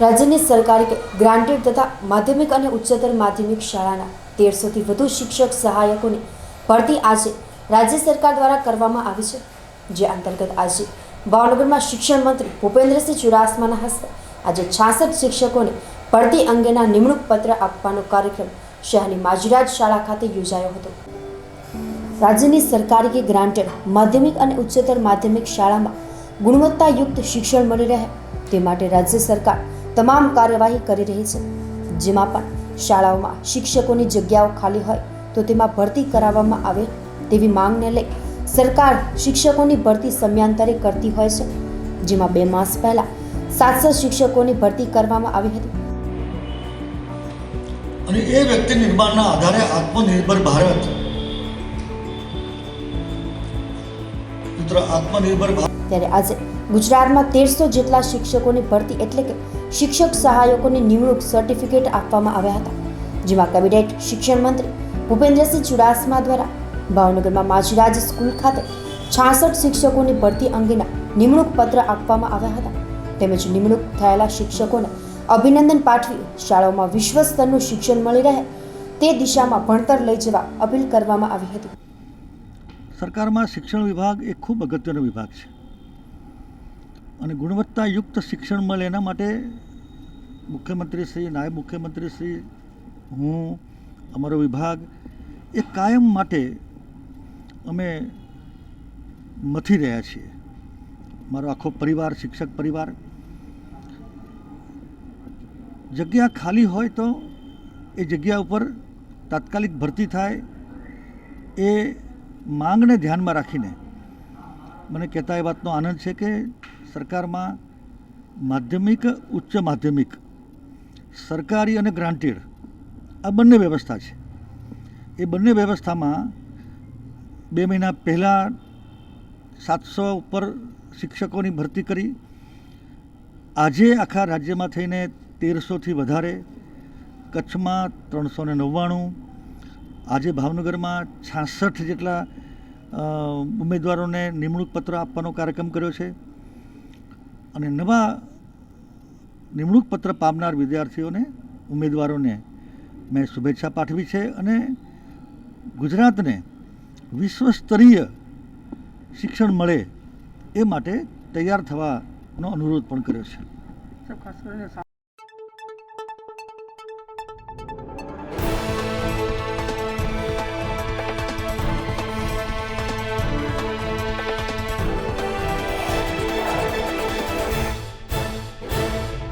રાજ્યની સરકારી ગ્રાન્ટેડ તથા માધ્યમિક અને ઉચ્ચતર માધ્યમિક શાળાના તેરસોથી વધુ શિક્ષક સહાયકોની ભરતી આજે રાજ્ય સરકાર દ્વારા કરવામાં આવી છે. જે અંતર્ગત આજે ભાવનગરમાં શિક્ષણ મંત્રી ભૂપેન્દ્રસિંહ ચુડાસમાના હસ્તે આજે છાસઠ શિક્ષકોને ભરતી અંગેના નિમણૂક પત્ર આપવાનો કાર્યક્રમ શહેરની માજીરાજ શાળા ખાતે યોજાયો હતો. રાજ્યની સરકારી કે ગ્રાન્ટેડ માધ્યમિક અને ઉચ્ચતર માધ્યમિક શાળામાં ગુણવત્તાયુક્ત શિક્ષણ મળી રહે તે માટે રાજ્ય સરકાર તમામ કાર્યવાહી કરી રહી છે. જેમાં પણ શાળાઓમાં શિક્ષકોની જગ્યાઓ ખાલી હોય તો તેમાં ભરતી કરાવવામાં આવે તેવી માંગને લઈ સરકાર શિક્ષકોની ભરતી સમયાંતરે કરતી હોય છે. જેમાં બે માસ પહેલા સાતસો શિક્ષકોની ભરતી કરવામાં આવી હતી. અને એ વ્યક્તિ નિર્માણના આધારે આત્મનિર્ભર ભારત. મિત્ર, આત્મનિર્ભર ભારત ત્યારે આજે ગુજરાતમાં તેરસો જેટલા શિક્ષકોની ભરતી એટલે કે શિક્ષક સહાયકોની નિમણૂક સર્ટિફિકેટ આપવામાં આવ્યા હતા, જેમાં કેબિનેટ શિક્ષણ મંત્રી ભૂપેન્દ્રસિંહ ચુડાસમા દ્વારા ભાવનગરમાં માજીરાજ સ્કૂલ ખાતે છાસઠ શિક્ષકોની ભરતી અંગેના નિમણૂક પત્ર આપવામાં આવ્યા હતા. તેમજ નિમણૂક થયેલા શિક્ષકોને અભિનંદન પાઠવી શાળાઓમાં વિશ્વ સ્તરનું શિક્ષણ મળી રહે તે દિશામાં ભણતર લઈ જવા અપીલ કરવામાં આવી હતી. સરકારમાં શિક્ષણ વિભાગ એ ખૂબ અગત્યનો વિભાગ છે. અને ગુણવત્તાયુક્ત શિક્ષણ મળે એના માટે મુખ્યમંત્રીશ્રી નાયબ મુખ્યમંત્રીશ્રી હું, અમારો વિભાગ એ કાયમ માટે અમે મથી રહ્યા છીએ. મારો આખો પરિવાર, શિક્ષક પરિવાર જગ્યા ખાલી હોય તો એ જગ્યા ઉપર તાત્કાલિક ભરતી થાય એ માંગને ધ્યાનમાં રાખીને મને કહેતા એ વાતનો આનંદ છે કે સરકારમાં માધ્યમિક, ઉચ્ચ માધ્યમિક, સરકારી અને ગ્રાન્ટેડ આ બંને વ્યવસ્થા છે. એ બંને વ્યવસ્થામાં બે મહિના પહેલાં સાતસો ઉપર શિક્ષકોની ભરતી કરી. આજે આખા રાજ્યમાં થઈને તેરસોથી વધારે, કચ્છમાં ત્રણસો ને નવ્વાણું, આજે ભાવનગરમાં છાસઠ જેટલા ઉમેદવારોને નિમણૂક પત્ર આપવાનો કાર્યક્રમ કર્યો છે. અને નવા નિમણૂક પત્ર પામનાર વિદ્યાર્થીઓને, ઉમેદવારોને મેં શુભેચ્છા પાઠવી છે અને ગુજરાતને વિશ્વસ્તરીય શિક્ષણ મળે એ માટે તૈયાર થવાનો અનુરોધ પણ કર્યો છે.